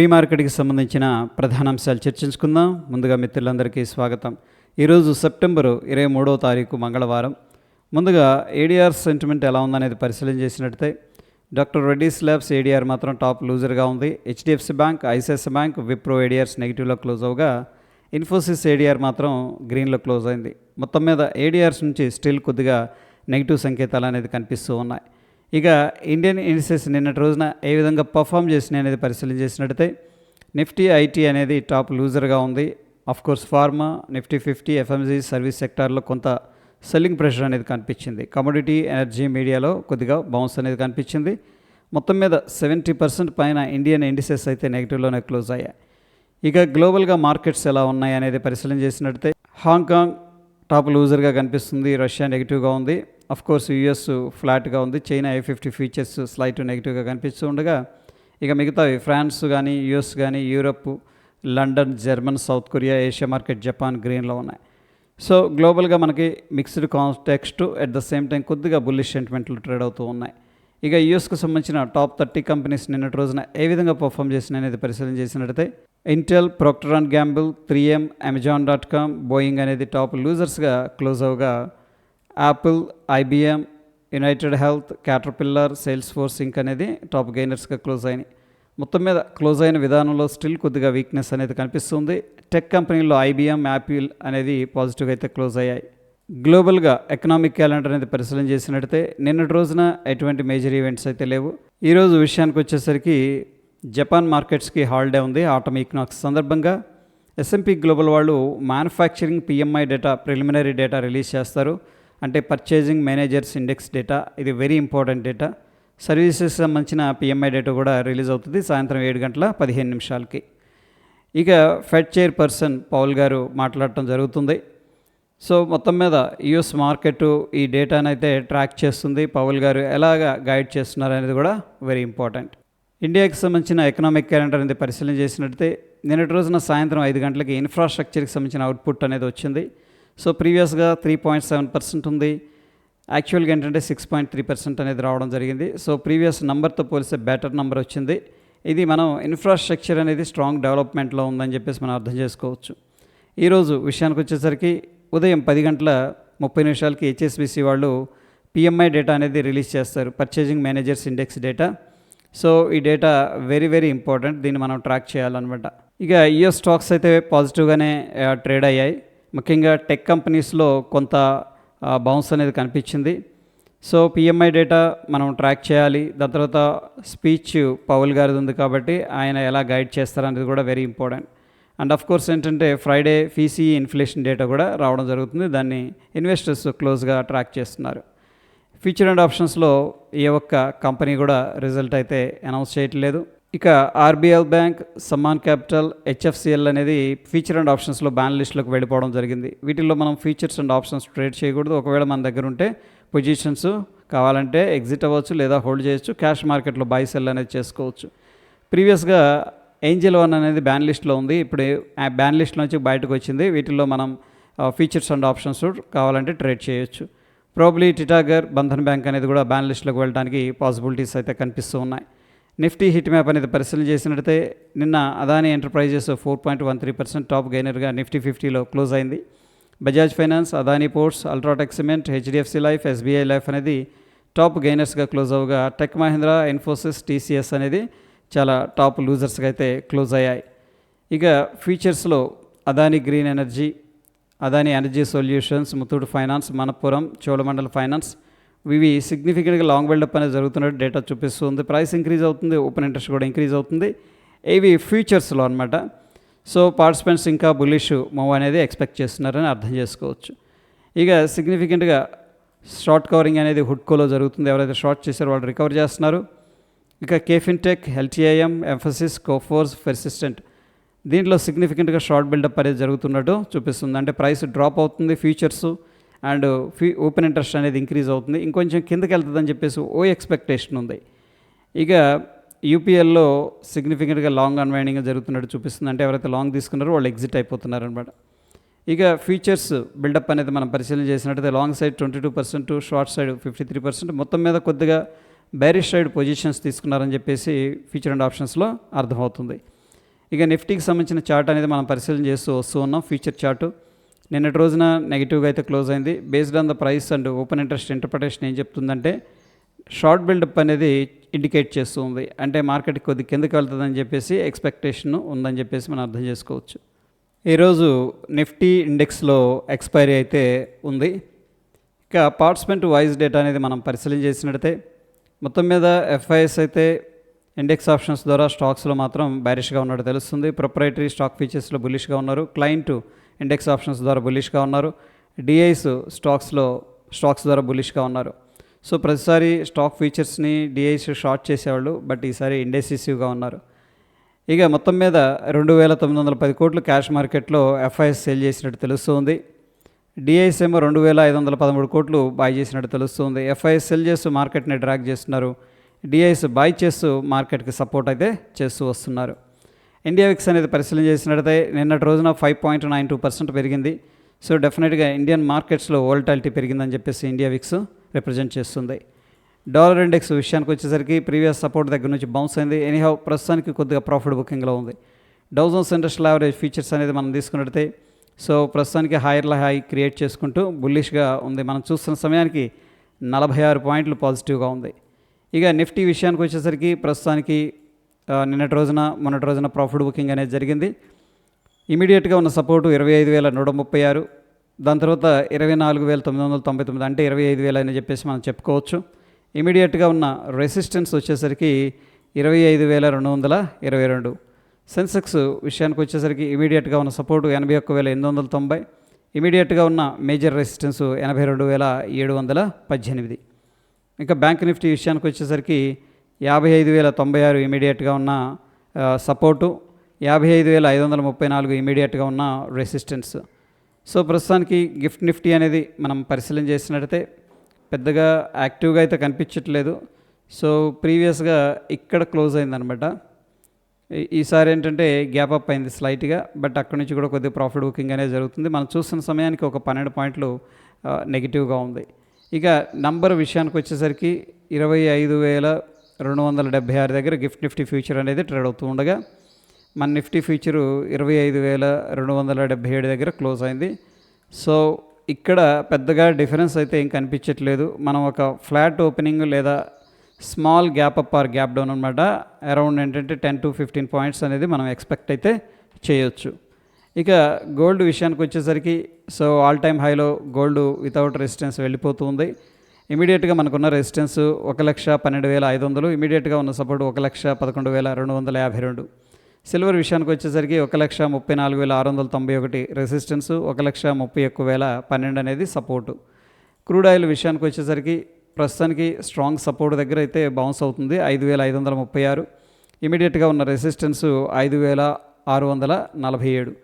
Pre మార్కెట్కి సంబంధించిన ప్రధాన అంశాలు చర్చించుకుందాం. ముందుగా మిత్రులందరికీ స్వాగతం. ఈరోజు సెప్టెంబరు ఇరవై మూడవ తారీఖు మంగళవారం. ముందుగా ఏడీఆర్ సెంటిమెంట్ ఎలా ఉందనేది పరిశీలన చేసినట్టయితే డాక్టర్ రెడ్డీస్ ల్యాబ్స్ ఏడీఆర్ మాత్రం టాప్ లూజర్గా ఉంది. HDFC bank ICICI bank Wipro ADRs నెగిటివ్లో close అవగా ఇన్ఫోసిస్ ఏడీఆర్ మాత్రం గ్రీన్లో క్లోజ్ అయింది. మొత్తం మీద ఏడీఆర్స్ నుంచి స్టిల్ కొద్దిగా నెగిటివ్ సంకేతాలు అనేది కనిపిస్తూ ఉన్నాయి. ఇక ఇండియన్ ఇండిసెస్ నిన్నటి రోజున ఏ విధంగా పర్ఫామ్ చేసినాయి అనేది పరిశీలన చేసినట్టయితే నిఫ్టీ ఐటీ అనేది టాప్ లూజర్గా ఉంది. Of course pharma Nifty fifty FMCG service సెక్టార్లో కొంత సెల్లింగ్ ప్రెషర్ అనేది కనిపించింది. కమోడిటీ ఎనర్జీ మీడియాలో కొద్దిగా బౌన్స్ అనేది కనిపించింది. మొత్తం మీద సెవెంటీ పర్సెంట్ పైన ఇండియన్ ఇండిసెస్ అయితే నెగిటివ్లోనే క్లోజ్ అయ్యాయి. ఇక గ్లోబల్గా మార్కెట్స్ ఎలా ఉన్నాయి అనేది పరిశీలన చేసినట్టయితే హాంకాంగ్ టాప్ లూజర్గా కనిపిస్తుంది. రష్యా నెగిటివ్గా ఉంది. అఫ్ కోర్స్ యుఎస్ ఫ్లాట్గా ఉంది. China A fifty futures slight నెగిటివ్గా కనిపిస్తూ ఉండగా ఇక మిగతావి ఫ్రాన్స్ కానీ యుఎస్ కానీ Europe London German South Korea Asia market Japan గ్రీన్లో ఉన్నాయి. సో గ్లోబల్గా మనకి mixed context at the same time కొద్దిగా బుల్లిష్ సెంటిమెంట్లు ట్రేడ్ అవుతూ ఉన్నాయి. ఇక యూఎస్కు సంబంధించిన టాప్ థర్టీ కంపెనీస్ నిన్నటి రోజున ఏ విధంగా పర్ఫామ్ చేసినాయి అనేది పరిశీలన చేసినట్టయితే Intel Procter and Gamble three M Amazon dot com Boeing అనేది టాప్ లూజర్స్గా close అవగా Apple IBM United Health Caterpillar Salesforce Inc అనేది టాప్ గెయినర్స్గా క్లోజ్ అయినాయి. మొత్తం మీద క్లోజ్ అయిన విధానంలో స్టిల్ కొద్దిగా వీక్నెస్ అనేది కనిపిస్తుంది. టెక్ కంపెనీల్లో ఐబిఎం యాపిల్ అనేది పాజిటివ్గా అయితే క్లోజ్ అయ్యాయి. గ్లోబల్గా ఎకనామిక్ క్యాలెండర్ అనేది పరిశీలన చేసినట్టయితే నిన్నటి రోజున ఎటువంటి మేజర్ ఈవెంట్స్ అయితే లేవు. ఈరోజు విషయానికి వచ్చేసరికి జపాన్ మార్కెట్స్కి హాలిడే ఉంది. ఆటమ్ ఈక్నాక్స్ సందర్భంగా ఎస్ఎంపీ గ్లోబల్ వాళ్ళు manufacturing PMI data preliminary data release చేస్తారు. అంటే పర్చేజింగ్ మేనేజర్స్ ఇండెక్స్ డేటా ఇది వెరీ ఇంపార్టెంట్ డేటా సర్వీసెస్ సంబంధించిన పిఎంఐ డేటా కూడా రిలీజ్ అవుతుంది సాయంత్రం ఏడు గంటల పదిహేను నిమిషాలకి. ఇక ఫెడ్ చైర్ పర్సన్ పౌల్ గారు మాట్లాడటం జరుగుతుంది. సో మొత్తం మీద యుఎస్ మార్కెట్ ఈ డేటాను అయితే ట్రాక్ చేస్తుంది. పౌల్ గారు ఎలాగా గైడ్ చేస్తున్నారు అనేది కూడా వెరీ ఇంపార్టెంట్ ఇండియాకి సంబంధించిన ఎకనామిక్ క్యాలెండర్ అనేది పరిశీలన చేసినట్టయితే నిన్నటి రోజున సాయంత్రం ఐదు గంటలకి ఇన్ఫ్రాస్ట్రక్చర్కి సంబంధించిన అవుట్పుట్ అనేది వచ్చింది. సో ప్రీవియస్గా త్రీ పాయింట్ సెవెన్ పర్సెంట్ ఉంది. యాక్చువల్గా ఏంటంటే సిక్స్ పాయింట్ త్రీ పర్సెంట్ అనేది రావడం జరిగింది. సో ప్రీవియస్ నెంబర్తో పోలిస్తే బెటర్ నెంబర్ వచ్చింది. ఇది మనం ఇన్ఫ్రాస్ట్రక్చర్ అనేది స్ట్రాంగ్ డెవలప్మెంట్లో ఉందని చెప్పేసి మనం అర్థం చేసుకోవచ్చు. ఈరోజు విషయానికి వచ్చేసరికి ఉదయం పది గంటల ముప్పై నిమిషాలకి హెచ్ఎస్బిసి వాళ్ళు పిఎంఐ డేటా అనేది రిలీజ్ చేస్తారు. Purchasing managers index data so ఈ డేటా వెరీ వెరీ ఇంపార్టెంట్ దీన్ని మనం ట్రాక్ చేయాలన్నమాట. ఇక యుఎస్ స్టాక్స్ అయితే పాజిటివ్గానే ట్రేడ్ అయ్యాయి. ముఖ్యంగా టెక్ కంపెనీస్లో కొంత బౌన్స్ అనేది కనిపించింది. సో పిఎంఐ డేటా మనం ట్రాక్ చేయాలి. దాని తర్వాత స్పీచ్ పౌల్ గారిది ఉంది కాబట్టి ఆయన ఎలా గైడ్ చేస్తారనేది కూడా very important and of course ఏంటంటే ఫ్రైడే ఫీసీ ఇన్ఫ్లేషన్ డేటా కూడా రావడం జరుగుతుంది. దాన్ని ఇన్వెస్టర్స్ క్లోజ్గా ట్రాక్ చేస్తున్నారు. ఫ్యూచర్ అండ్ ఆప్షన్స్లో ఏ ఒక్క కంపెనీ కూడా రిజల్ట్ అయితే అనౌన్స్ చేయట్లేదు. ఇక RBL bank Samman capital HFCL అనేది ఫీచర్ అండ్ ఆప్షన్స్లో బ్యాన్ లిస్ట్లోకి వెళ్ళిపోవడం జరిగింది. వీటిల్లో మనం ఫీచర్స్ అండ్ ఆప్షన్స్ ట్రేడ్ చేయకూడదు. ఒకవేళ మన దగ్గర ఉంటే పొజిషన్స్ కావాలంటే ఎగ్జిట్ అవ్వచ్చు లేదా హోల్డ్ చేయొచ్చు. క్యాష్ మార్కెట్లో బై సెల్ అనేది చేసుకోవచ్చు. ప్రీవియస్గా ఏంజల్ వన్ అనేది బ్యాన్ లిస్ట్లో ఉంది. ఇప్పుడు బ్యాన్ లిస్ట్ నుంచి బయటకు వచ్చింది. వీటిల్లో మనం ఫీచర్స్ అండ్ ఆప్షన్స్ కావాలంటే ట్రేడ్ చేయొచ్చు. ప్రాబ్లీ టిటాగర్ బంధన్ బ్యాంక్ అనేది కూడా బ్యాన్ లిస్ట్లోకి వెళ్ళడానికి పాసిబిలిటీస్ అయితే కనిపిస్తూ ఉన్నాయి. నిఫ్టీ హిట్ మ్యాప్ అనేది పరిశీలన చేసినట్టయితే నిన్న Adani enterprises four point one three percent top గైనర్గా Nifty ఫిఫ్టీలో క్లోజ్ అయింది. Bajaj finance Adani ports UltraTech cement HDFC life SBI life అనేది టాప్ గైనర్స్గా క్లోజ్ అవగా టెక్ మహీంద్రా ఇన్ఫోసిస్ టీసీఎస్ అనేది చాలా టాప్ లూజర్స్గా అయితే క్లోజ్ అయ్యాయి. ఇక ఫీచర్స్లో Adani green energy Adani energy solutions Muthoot finance Manappuram Cholamandalam finance ఇవి సిగ్నిఫికెంట్గా లాంగ్ బిల్డప్ అనేది జరుగుతున్నట్టు డేటా చూపిస్తుంది. ప్రైస్ ఇంక్రీజ్ అవుతుంది ఓపెన్ ఇంట్రెస్ట్ కూడా ఇంక్రీజ్ అవుతుంది. ఇవి ఫ్యూచర్స్లో అనమాట సో పార్టిసిపెంట్స్ ఇంకా బులిష్ మూవ్ అనేది ఎక్స్పెక్ట్ చేస్తున్నారని అర్థం చేసుకోవచ్చు. ఇక సిగ్నిఫికెంట్గా షార్ట్ కవరింగ్ అనేది హుడ్కోలో జరుగుతుంది. ఎవరైతే షార్ట్ చేశారో వాళ్ళు రికవర్ చేస్తున్నారు. ఇక కేఫిన్టెక్ ఎల్టీఐఎం ఎంఫసిస్ కోఫోర్స్ పెర్సిస్టెంట్ దీంట్లో సిగ్నిఫికెంట్గా షార్ట్ బిల్డప్ అనేది జరుగుతున్నట్టు చూపిస్తుంది. అంటే ప్రైస్ డ్రాప్ అవుతుంది ఫ్యూచర్స్ అండ్ ఫీ ఓపెన్ ఇంట్రెస్ట్ అనేది ఇంక్రీజ్ అవుతుంది. ఇంకొంచెం కిందకి వెళ్తుందని చెప్పేసి ఓ ఎక్స్పెక్టేషన్ ఉంది. ఇక యూపీఎల్లో సిగ్నిఫికెంట్గా లాంగ్ అన్వైండింగ్ జరుగుతున్నట్టు చూపిస్తుంది. అంటే ఎవరైతే లాంగ్ తీసుకున్నారో వాళ్ళు ఎగ్జిట్ అయిపోతున్నారు అనమాట ఇక ఫీచర్స్ బిల్డప్ అనేది మనం పరిశీలన చేసినట్టయితే long side twenty two percent short side fifty three percent. మొత్తం మీద కొద్దిగా బ్యారిష్ సైడ్ పొజిషన్స్ తీసుకున్నారని చెప్పేసి ఫీచర్ అండ్ ఆప్షన్స్లో అర్థమవుతుంది. ఇక నిఫ్టీకి సంబంధించిన చార్ట్ అనేది మనం పరిశీలన చేస్తూ వస్తూ ఉన్నాం. ఫ్యూచర్ చార్టు నిన్నటి రోజున నెగిటివ్గా అయితే క్లోజ్ అయింది. Based on the price and open interest interpretation ఏం చెప్తుందంటే షార్ట్ బిల్డప్ అనేది ఇండికేట్ చేస్తూ ఉంది. అంటే మార్కెట్ కొద్ది కిందకి వెళ్తుందని చెప్పేసి ఎక్స్పెక్టేషన్ ఉందని చెప్పేసి మనం అర్థం చేసుకోవచ్చు. ఈరోజు నిఫ్టీ ఇండెక్స్లో ఎక్స్పైరీ అయితే ఉంది. ఇక పార్టిసిపెంట్ వాయిస్ డేటా అనేది మనం పరిశీలన చేసినట్టయితే మొత్తం మీద ఎఫ్ఐఎస్ అయితే ఇండెక్స్ ఆప్షన్స్ ద్వారా స్టాక్స్లో మాత్రం బ్యారిష్గా ఉన్నట్టు తెలుస్తుంది. ప్రొప్రైటరీ స్టాక్ ఫీచర్స్లో బులిష్గా ఉన్నారు. క్లయింట్ ఇండెక్స్ ఆప్షన్స్ ద్వారా బులిష్గా ఉన్నారు. డిఐస్ స్టాక్స్లో స్టాక్స్ ద్వారా బులిష్గా ఉన్నారు. సో ప్రతిసారి స్టాక్ ఫీచర్స్ని డిఐస్ షార్ట్ చేసేవాళ్ళు బట్ ఈసారి ఇండెసిసివ్గా ఉన్నారు. ఇక మొత్తం మీద రెండు వేల తొమ్మిది వందల పది కోట్లు క్యాష్ మార్కెట్లో ఎఫ్ఐఎస్ సేల్ చేసినట్టు తెలుస్తుంది. డిఐస్ ఏమో రెండు వేల ఐదు వందల పదమూడు కోట్లు బాయ్ చేసినట్టు తెలుస్తుంది. ఎఫ్ఐఎస్ సెల్ చేస్తూ మార్కెట్ని డ్రాక్ చేస్తున్నారు. డిఐస్ బాయ్ చేస్తూ మార్కెట్కి సపోర్ట్ అయితే చేస్తూ వస్తున్నారు. ఇండియా విక్స్ అనేది పరిశీలన చేసినట్టయితే నిన్నటి రోజున five point nine two percent పెరిగింది. సో డెఫినెట్గా ఇండియన్ మార్కెట్స్లో వోల్టాలిటీ పెరిగిందని చెప్పేసి ఇండియా విక్స్ రిప్రజెంట్ చేస్తుంది. డాలర్ ఇండెక్స్ విషయానికి వచ్చేసరికి ప్రీవియస్ సపోర్ట్ దగ్గర నుంచి బౌన్స్ అయింది. ఎనీహౌ ప్రస్తుతానికి కొద్దిగా ప్రాఫిట్ బుకింగ్లో ఉంది. డౌజన్స్ ఇండస్ట్రియల్ యావరేజ్ ఫీచర్స్ అనేది మనం తీసుకున్నట్టయితే సో ప్రస్తుతానికి హైయర్ల హై క్రియేట్ చేసుకుంటూ బుల్లిష్గా ఉంది. మనం చూస్తున్న సమయానికి నలభై ఆరు పాయింట్లు పాజిటివ్గా ఉంది. ఇక నిఫ్టీ విషయానికి వచ్చేసరికి ప్రస్తుతానికి నిన్నటి రోజున మొన్నటి రోజున ప్రాఫిట్ బుకింగ్ అనేది జరిగింది. ఇమీడియట్గా ఉన్న సపోర్టు ఇరవై ఐదు వేల నూట ముప్పై ఆరు దాని తర్వాత ఇరవై నాలుగు వేల తొమ్మిది వందల తొంభై తొమ్మిది అంటే ఇరవై ఐదు వేలు అని చెప్పేసి మనం చెప్పుకోవచ్చు. ఇమీడియట్గా ఉన్న రెసిస్టెన్స్ వచ్చేసరికి ఇరవై ఐదు వేల రెండు వందల ఇరవై రెండు. సెన్సెక్స్ విషయానికి వచ్చేసరికి ఇమీడియట్గా ఉన్న సపోర్టు ఎనభై ఒక్క వేల ఎనిమిది వందల తొంభై. ఇమీడియట్గా ఉన్న మేజర్ రెసిస్టెన్స్ ఎనభై రెండు వేల ఏడు వందల పద్దెనిమిది. ఇంకా బ్యాంక్ నిఫ్టీ విషయానికి వచ్చేసరికి యాభై ఐదు వేల తొంభై ఆరు ఇమీడియట్గా ఉన్న సపోర్టు యాభై ఐదు వేల ఐదు వందల ముప్పై నాలుగు ఇమీడియట్గా ఉన్న రెసిస్టెన్స్. సో ప్రస్తుతానికి గిఫ్ట్ నిఫ్టీ అనేది మనం పరిశీలన చేసినట్టయితే పెద్దగా యాక్టివ్గా అయితే కనిపించట్లేదు. సో ప్రీవియస్గా ఇక్కడ క్లోజ్ అయిందనమాట ఈసారి ఏంటంటే గ్యాప్ అప్ అయింది స్లైట్గా బట్ అక్కడి నుంచి కూడా కొద్దిగా ప్రాఫిట్ బుకింగ్ అనేది జరుగుతుంది. మనం చూస్తున్న సమయానికి ఒక పన్నెండు పాయింట్లు నెగిటివ్గా ఉంది. ఇక నంబర్ విషయానికి వచ్చేసరికి ఇరవై ఐదు వేల రెండు వందల డెబ్బై ఆరు దగ్గర గిఫ్ట్ నిఫ్టీ ఫ్యూచర్ అనేది ట్రేడ్ అవుతూ ఉండగా మన నిఫ్టీ ఫ్యూచరు ఇరవై ఐదు వేల రెండు వందల డెబ్బై ఏడు దగ్గర క్లోజ్ అయింది. సో ఇక్కడ పెద్దగా డిఫరెన్స్ అయితే ఏం కనిపించట్లేదు. మనం ఒక ఫ్లాట్ ఓపెనింగ్ లేదా small gap up or gap down అనమాట అరౌండ్ ఏంటంటే టెన్ టు ఫిఫ్టీన్ పాయింట్స్ అనేది మనం ఎక్స్పెక్ట్ అయితే చేయొచ్చు. ఇక గోల్డ్ విషయానికి వచ్చేసరికి సో ఆల్ టైమ్ హైలో గోల్డ్ వితౌట్ రెసిస్టెన్స్ వెళ్ళిపోతుంది ఇమీడియట్గా మనకున్న రెసిస్టెన్స్ ఒక లక్ష పన్నెండు వేల ఐదు వందలు ఇమీడియట్గా ఉన్న సపోర్ట్ ఒక లక్ష పదకొండు వేల రెండు వందల యాభై రెండు. సిల్వర్ విషయానికి వచ్చేసరికి ఒక లక్ష ముప్పై నాలుగు వేల ఆరు వందల తొంభై ఒకటి రెసిస్టెన్స్ ఒక లక్ష ముప్పై ఒక్క వేల పన్నెండు అనేది సపోర్టు. క్రూడ్ ఆయిల్ విషయానికి వచ్చేసరికి ప్రస్తుతానికి స్ట్రాంగ్ సపోర్ట్ దగ్గర అయితే బౌన్స్ అవుతుంది ఐదు వేల ఐదు వందల ముప్పై ఆరు. ఇమీడియట్గా ఉన్న రెసిస్టెన్స్ ఐదు వేల ఆరు వందల నలభై ఏడు.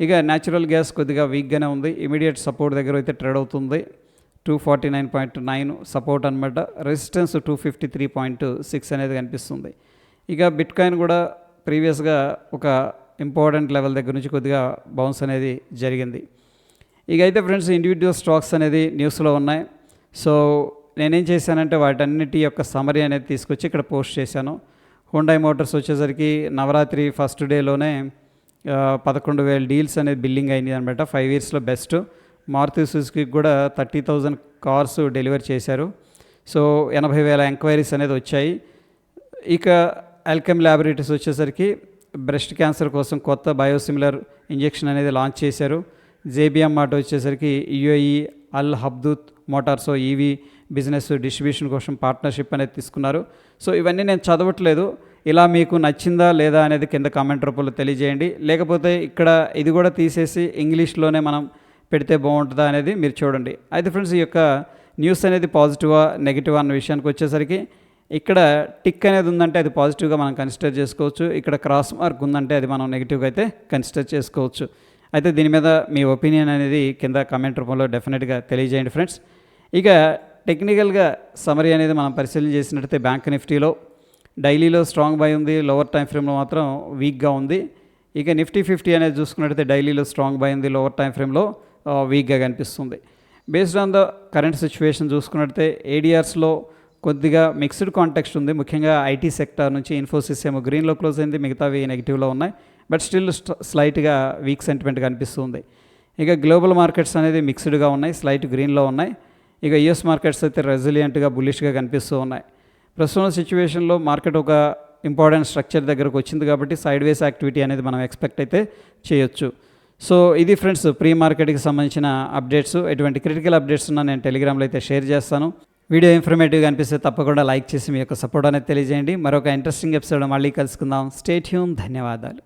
ఇక న్యాచురల్ గ్యాస్ కొద్దిగా వీక్గానే ఉంది. ఇమీడియట్ సపోర్ట్ దగ్గర అయితే ట్రేడ్ అవుతుంది. Two forty nine point nine support అనమాట resistance two fifty three point six అనేది కనిపిస్తుంది. ఇక బిట్ కాయిన్ కూడా ప్రీవియస్గా ఒక ఇంపార్టెంట్ లెవెల్ దగ్గర నుంచి కొద్దిగా బౌన్స్ అనేది జరిగింది. ఇక అయితే ఫ్రెండ్స్ ఇండివిజువల్ స్టాక్స్ అనేది న్యూస్లో ఉన్నాయి. సో నేనేం చేశానంటే వాటన్నిటి యొక్క సమరీ అనేది తీసుకొచ్చి ఇక్కడ పోస్ట్ చేశాను. హుండై మోటార్స్ వచ్చేసరికి నవరాత్రి ఫస్ట్ డేలోనే పదకొండు వేల డీల్స్ అనేది బిల్లింగ్ అయింది అనమాట ఫైవ్ ఇయర్స్లో బెస్ట్ మారుతి సుజుకి కూడా థర్టీ థౌజండ్ కార్స్ డెలివర్ చేశారు. సో ఎనభై వేల ఎంక్వైరీస్ అనేది వచ్చాయి. ఇక అల్కెమ్ ల్యాబొరేటరీస్ వచ్చేసరికి బ్రెస్ట్ క్యాన్సర్ కోసం కొత్త బయోసిమిలర్ ఇంజెక్షన్ అనేది లాంచ్ చేశారు. జేబిఎం మాట వచ్చేసరికి యుఏఈ అల్ హబ్దూత్ మోటార్సో ఈవీ బిజినెస్ డిస్ట్రిబ్యూషన్ కోసం పార్ట్నర్షిప్ అనేది తీసుకున్నారు. సో ఇవన్నీ నేను చదవట్లేదు. ఇలా మీకు నచ్చిందా లేదా అనేది కింద కామెంట్ రూపంలో తెలియజేయండి. లేకపోతే ఇక్కడ ఇది కూడా తీసేసి ఇంగ్లీష్లోనే మనం పెడితే బాగుంటుందా అనేది మీరు చూడండి. అయితే ఫ్రెండ్స్ ఈ యొక్క న్యూస్ అనేది పాజిటివా నెగిటివ్ అన్న విషయానికి వచ్చేసరికి ఇక్కడ టిక్ అనేది ఉందంటే అది పాజిటివ్గా మనం కన్సిడర్ చేసుకోవచ్చు. ఇక్కడ క్రాస్ మార్క్ ఉందంటే అది మనం నెగిటివ్గా అయితే కన్సిడర్ చేసుకోవచ్చు. అయితే దీని మీద మీ ఒపీనియన్ అనేది కింద కమెంట్ రూపంలో డెఫినెట్గా తెలియజేయండి ఫ్రెండ్స్. ఇక టెక్నికల్గా సమరీ అనేది మనం పరిశీలన చేసినట్టయితే బ్యాంక్ నిఫ్టీలో డైలీలో స్ట్రాంగ్ బై ఉంది లోవర్ టైం ఫ్రేమ్లో మాత్రం వీక్గా ఉంది. ఇక నిఫ్టీ ఫిఫ్టీ అనేది చూసుకున్నట్టయితే డైలీలో స్ట్రాంగ్ బై ఉంది లోవర్ టైం ఫ్రేమ్లో వీక్గా కనిపిస్తుంది. Based on the current situation చూసుకున్నట్టయితే ఏడిఆర్స్లో కొద్దిగా మిక్స్డ్ కాంటెక్స్ట్ ఉంది. ముఖ్యంగా ఐటీ సెక్టర్ నుంచి ఇన్ఫోసిస్ ఏమో గ్రీన్లో క్లోజ్ అయింది మిగతావి నెగిటివ్లో ఉన్నాయి. బట్ స్టిల్ స్లైట్గా వీక్ సెంటిమెంట్ కనిపిస్తుంది. ఇక గ్లోబల్ మార్కెట్స్ అనేది మిక్స్డ్గా ఉన్నాయి స్లైట్ గ్రీన్లో ఉన్నాయి. ఇక యుఎస్ మార్కెట్స్ అయితే రెసిలియంట్గా బుల్లిష్గా కనిపిస్తూ ఉన్నాయి. ప్రస్తుతం సిచ్యువేషన్లో మార్కెట్ ఒక ఇంపార్టెంట్ స్ట్రక్చర్ దగ్గరకు వచ్చింది కాబట్టి సైడ్ వేస్ యాక్టివిటీ అనేది మనం ఎక్స్పెక్ట్ అయితే చేయొచ్చు. సో ఇది ఫ్రెండ్స్ ప్రీ మార్కెట్కి సంబంధించిన అప్డేట్స్. ఎటువంటి క్రిటికల్ అప్డేట్స్ ఉన్నా నేను టెలిగ్రామ్లో అయితే షేర్ చేస్తాను. వీడియో ఇన్ఫర్మేటివ్గా అనిపిస్తే తప్పకుండా లైక్ చేసి మీ యొక్క సపోర్ట్ అనేది తెలియజేయండి. మరొక ఇంట్రెస్టింగ్ ఎపిసోడ్ మళ్ళీ కలుసుకుందాం. స్టేట్ హ్యూమ్ ధన్యవాదాలు.